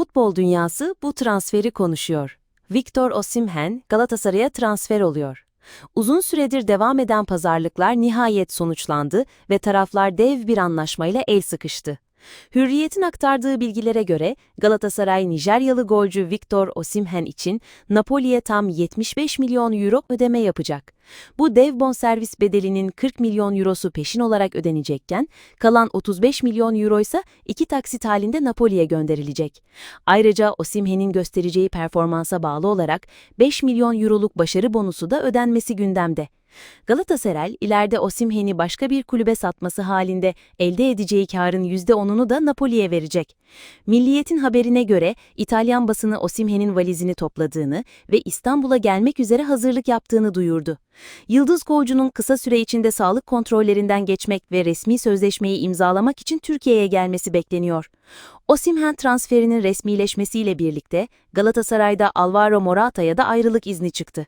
Futbol dünyası bu transferi konuşuyor. Victor Osimhen Galatasaray'a transfer oluyor. Uzun süredir devam eden pazarlıklar nihayet sonuçlandı ve taraflar dev bir anlaşmayla el sıkıştı. Hürriyet'in aktardığı bilgilere göre Galatasaray Nijeryalı golcü Victor Osimhen için Napoli'ye tam 75 milyon euro ödeme yapacak. Bu dev bonservis bedelinin 40 milyon eurosu peşin olarak ödenecekken, kalan 35 milyon euro ise iki taksit halinde Napoli'ye gönderilecek. Ayrıca Osimhen'in göstereceği performansa bağlı olarak 5 milyon euroluk başarı bonusu da ödenmesi gündemde. Galatasaray ileride Osimhen'i başka bir kulübe satması halinde elde edeceği karın %10'unu da Napoli'ye verecek. Milliyet'in haberine göre İtalyan basını Osimhen'in valizini topladığını ve İstanbul'a gelmek üzere hazırlık yaptığını duyurdu. Yıldız golcünün kısa süre içinde sağlık kontrollerinden geçmek ve resmi sözleşmeyi imzalamak için Türkiye'ye gelmesi bekleniyor. Osimhen transferinin resmileşmesiyle birlikte Galatasaray'da Alvaro Morata'ya da ayrılık izni çıktı.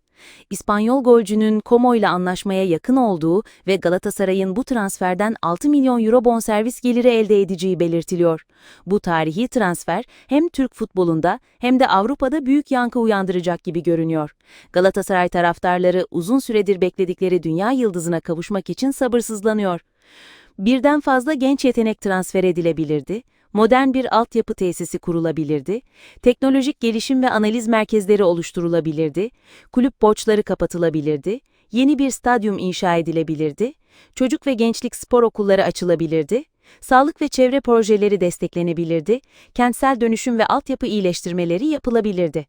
İspanyol golcünün Como ile anlaşmaya yakın olduğu ve Galatasaray'ın bu transferden 6 milyon euro bonservis geliri elde edeceği belirtiliyor. Bu tarihi transfer hem Türk futbolunda hem de Avrupa'da büyük yankı uyandıracak gibi görünüyor. Galatasaray taraftarları uzun süredir bekledikleri dünya yıldızına kavuşmak için sabırsızlanıyor. Birden fazla genç yetenek transfer edilebilirdi, modern bir altyapı tesisi kurulabilirdi, teknolojik gelişim ve analiz merkezleri oluşturulabilirdi, kulüp borçları kapatılabilirdi, yeni bir stadyum inşa edilebilirdi, çocuk ve gençlik spor okulları açılabilirdi, sağlık ve çevre projeleri desteklenebilirdi, kentsel dönüşüm ve altyapı iyileştirmeleri yapılabilirdi.